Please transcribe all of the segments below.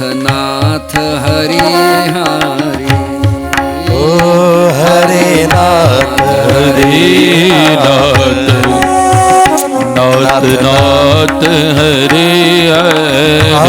ਨਾਥ ਨਾਥ ਹਰੀ ਹਰੀ ਓ ਹਰੇ ਨਾਥ ਹਰੀ ਨਾਥ ਨਾਥ ਨਾਥ ਹਰੇ ਹਰੇ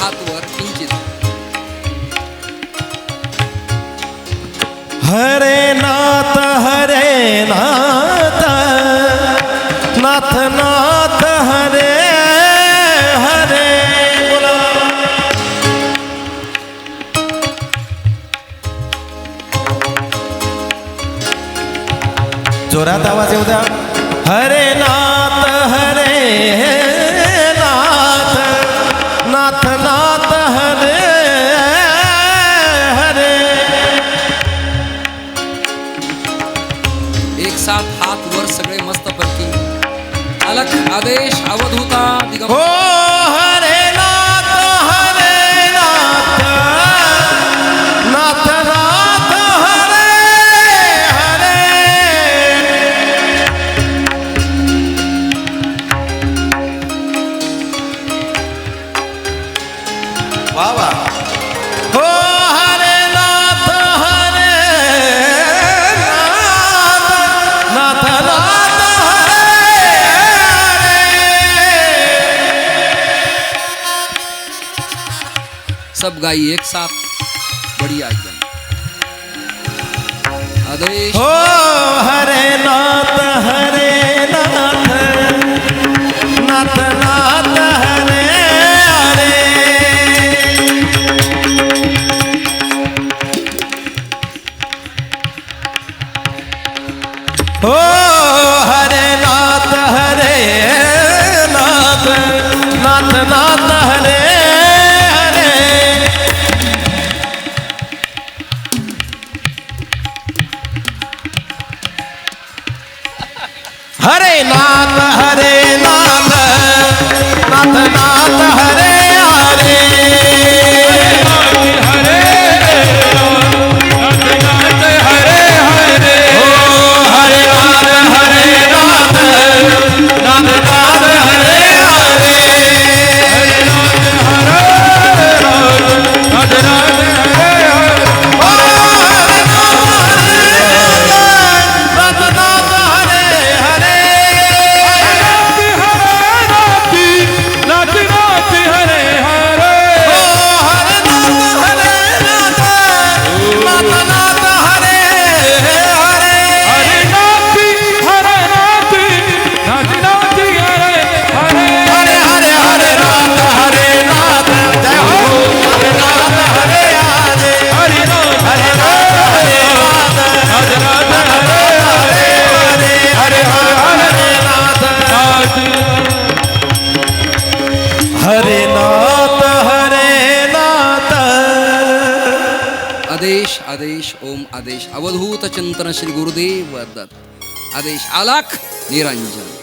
हात वर किंचित. हरे नाथ हरे नाथ नाथ नाथ हरे हरे जोरात आवाज़ येऊ सात हात वर सगळे मस्त पैकी. अलख आदेश अवधूता दिगंबर. हो! सब गाई एक साथ। बढ़िया एकदम। हो हरे नाथ। हरे नाथ हरे आदेश अवधूत चिंतन श्री गुरुदेव दत्त. आदेश आलाख निरंजन.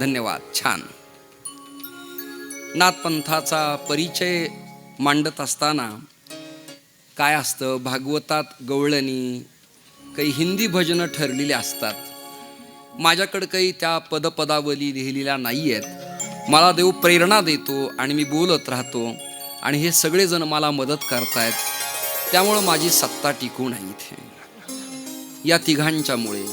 धन्यवाद छान. नाथपंथाचा परिचय मांडत असताना काय असतं? भागवतात गवळणी काही हिंदी भजनं ठरलेली असतात. माझ्याकडं काही त्या पदपदावली लिहिलेल्या नाही आहेत मला देव प्रेरणा देतो आणि मी बोलत राहतो आणि हे सगळेजण मला मदत करतायत. त्यामुळं माझी सत्ता टिकून आहे इथे. या तिघांच्यामुळे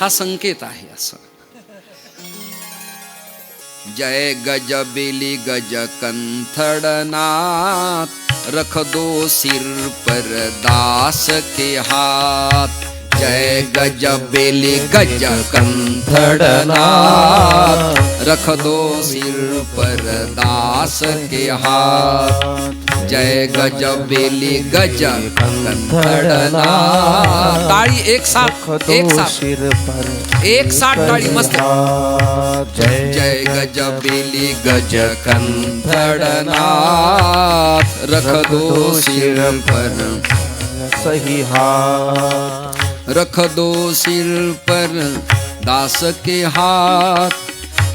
हा संकेत आहे असं. जय गज बेली गज कंथड़नाथ रख दो सिर पर दास के हाथ. जय गज बेली गज कंथड़नाथ। रख दो सिर पर दास के हाथ। जय गज बेली गज कंथड़नाथ। ताली एक साथ एक साथ। एक साथ ताली मस्त। जय गज बेली गज कंथड़नाथ। रख दो सिर पर सही हाथ। रख दो सिर पर दास के हाथ।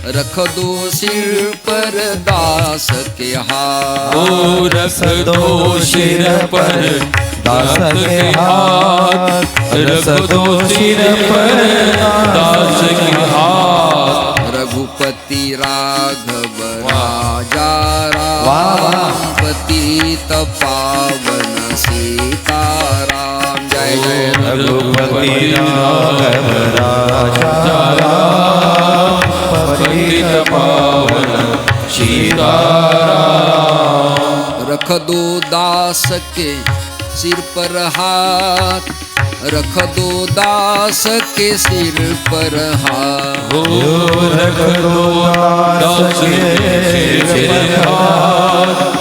रख दो सिर पर दास के हाथ। ओ रख दो सिर पर दास के हाथ। रख दो सिर पर दास के हाथ। रघुपति राघव राजा राम पतित पावन सीताराम रघुपति राघव राजा पतित पावन रख दो दास के सिर पर हाथ, रख दो दास के सिर पर हाथ। रख दो दास के सिर पर हाथ।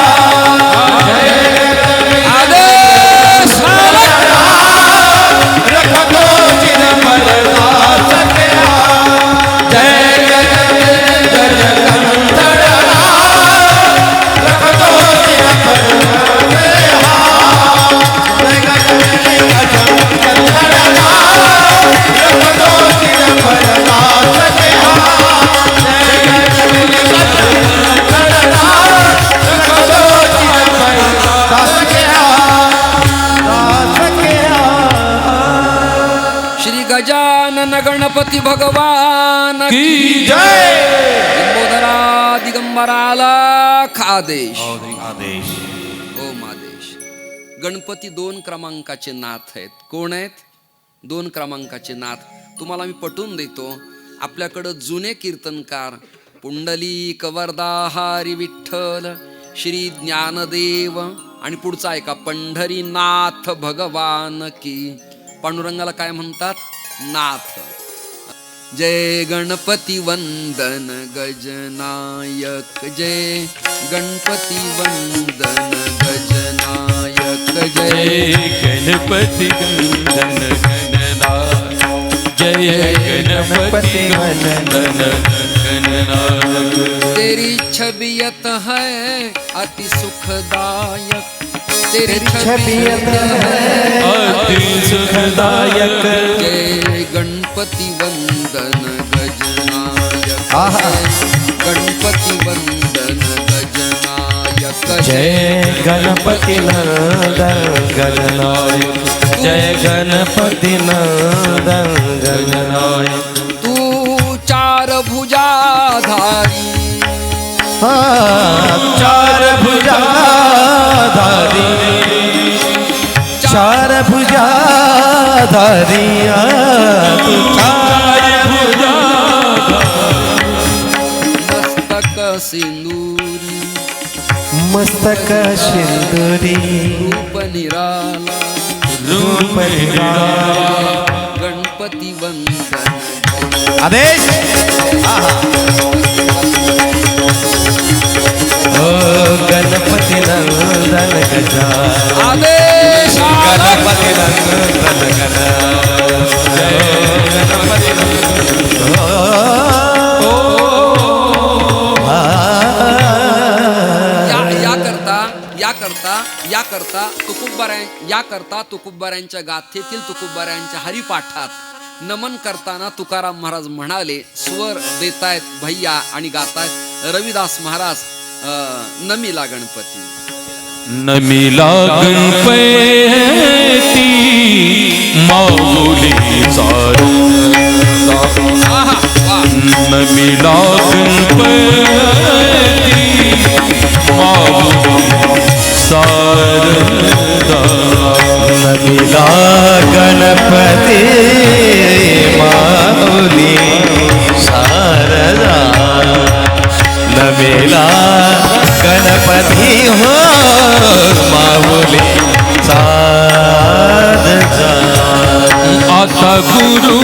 की जय! दिगंबरा दिगंबराला खादेश. आदेश ओम आदेश गणपती दोन क्रमांकाचे नाथ आहेत. कोण आहेत? दोन क्रमांकाचे नाथ. तुम्हाला मी पटवून देतो. आपल्याकडं जुने कीर्तनकार पुंडलिक वरदा हरी विठ्ठल श्री ज्ञानदेव आणि पुढचा ऐका पंढरीनाथ भगवान की. पांडुरंगाला काय म्हणतात? नाथ. जय गणपति वंदन गजनायक जय गणपति वंदन गजनायक जय गणपती गणन जय गणपति वंदन गणनाथ तेरी छबियत है अति सुखदायक तेरी छबियत है अति सुखदायक। जय गणपती वंदन गजनायक। गणपती वंदन गजनायक। जय गणपति नंदन गणनायक जय गणपती नंदन गणनायक तू चार भुजाधारी हा चार भुजा धारी चार भुजा मस्तक सिंदूरी। मस्तक सिंदुरी। रूप निराला। रूप गणपती वंदन। आदेश। ओ गणपती नंदन गजा आदेश गणपती नंदन गजा गणपती नंदन या या करता या करता या करता तुकुबऱ्या या करता तुकुबऱ्यांच्या गाथेतील तुकुबऱ्यांच्या हरिपाठात नमन करताना तुकाराम महाराज म्हणाले स्वर देतायत भैया आणि गातायत रविदास महाराज. नमिला गणपती नमिला गणपती माऊली वा. नमिला गणपती माऊली सारदा नमिला गणपती माऊली शारदा. नमिला गणपती हो माऊली शारदा आता गुरु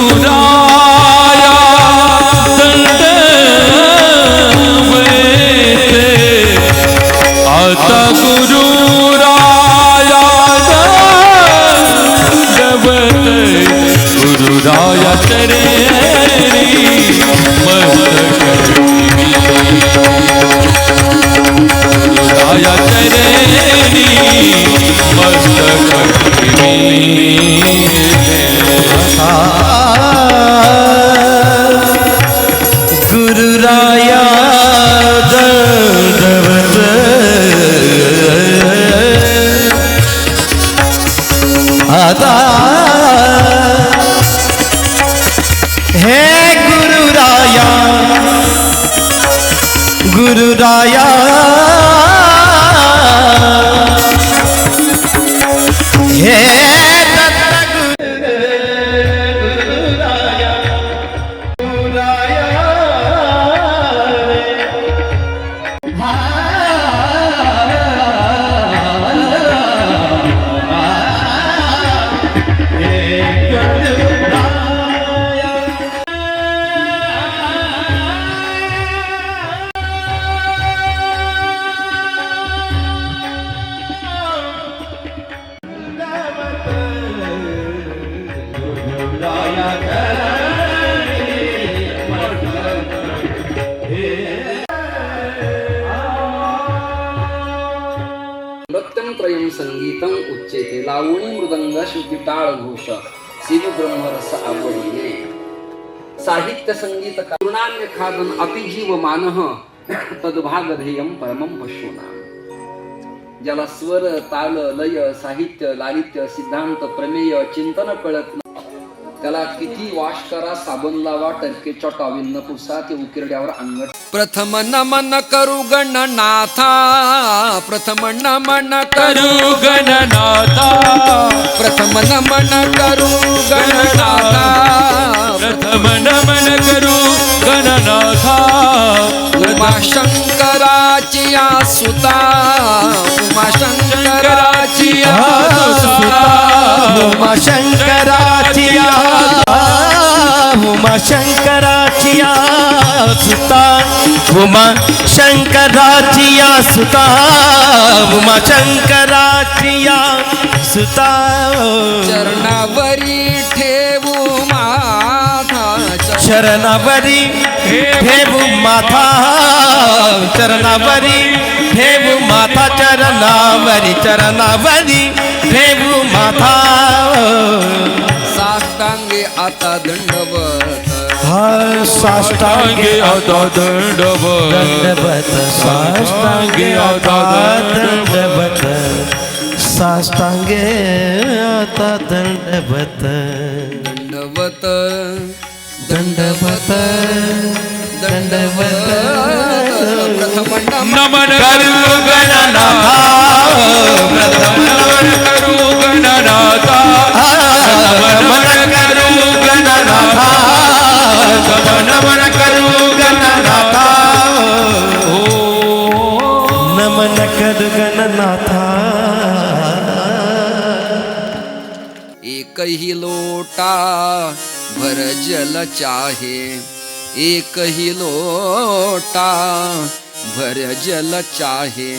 साहित्य संगीत पूर्णान्य खादन अतिजीव मानह तद्भाग ध्येयम परमम पशुना। ज्याला स्वर ताल लय साहित्य लालित्य सिद्धांत प्रमेय चिंतन कळत त्याला किती वाश करा साबण लावा टरके चटा पुसा ते उकिरड्यावर अंगठ प्रथम नमन करू गणनाथा प्रथम नमन करू गणनाथा प्रथम नमन करू गणनाथा नमन करू गणनाथा। उमा शंकराची या सुता। उमा शंकराची या सुता उमा शंकराची उमा शंकराची सुता। उमा शंकराची सुता। उमा शंकराची सुता। चरणावरी ठेवू माथा शरणावरी ठेवू माथा चरणावरी ठेवू माथा चरणावरी चरणावरी ठेवू माथा. साष्टांगे आता दंडवत. हा साष्टांगे साष्टांगे आता दंडवत. दंडवत साष्टांगे आता दंडवत. साष्टांगे आता दंडवत. दंडवत. दंडवत दंडवत। नमन नमन करू गणनाथा नमन करू गणनाथा। नमन करू गणनाथा नमन करू गणनाथा। नमन करू गणनाथा। एक ही लोटा भर जल चाहे एक ही लोटा। भर जल चाहे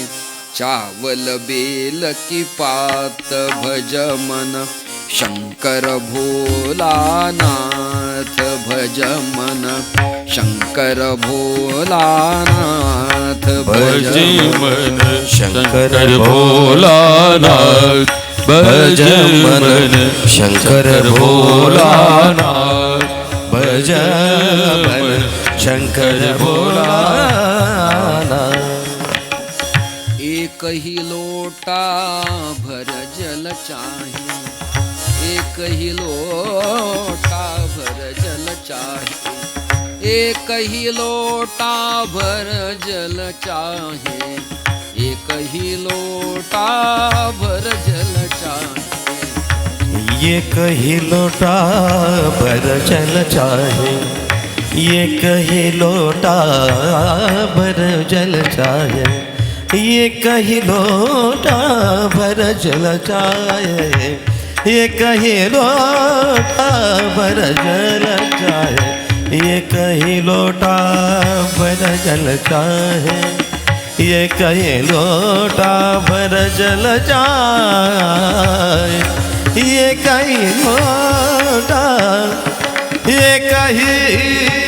चावल बेल की पात भज मन। शंकर भोलानाथ भज मन। शंकर भोलानाथ भज मन। शंकर शंकर भोलानाथ भज मन। शंकर भोलानाथ भज शंकर भोलाना एक ही लोटा भर जल चाहे, एक ही लोटा भर जल चाहे, एक ही लोटा भर जल चाहे, एक ही लोटा भर जल चाहे। ये कही लोटा भर जल चाहे। ये कही लोटा भर जल चाहे। ये कही लोटा भर जल चाहे। ये कही लोटा भर जल चाहे। ये कही लोटा भर जल चाहे। ये कहीं लोटा भर जल जाए ये कहीं लोटा ये कहीं।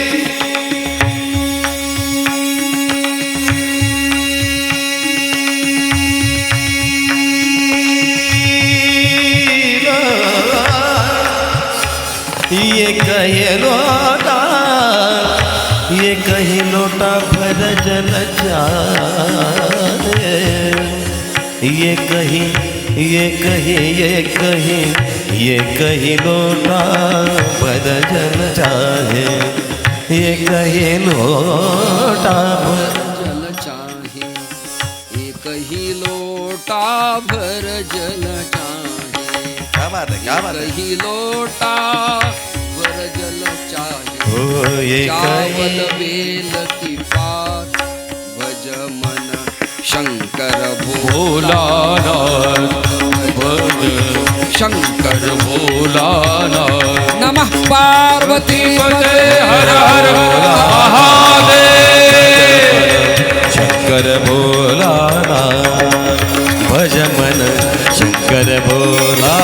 ये कहीं लोटा ये कहीं लोटा भर जल जाए ये कहीं ये कहीं ये कहीं ये कहीं लोटा भर जल चाहे। ये कहीं लोटा जल चाहे एक ही लोटा भर जल चाहे। क्या बात है क्या बात ही? लोटा भर जल चाहे। ओ ये चावल कहीं बेल की पात भज मन शंकर भोलानाथ भज शंकर भोलानाथ। नमः पार्वती पदे हर हर शंकर भोलानाथ भज मन शंकर भोला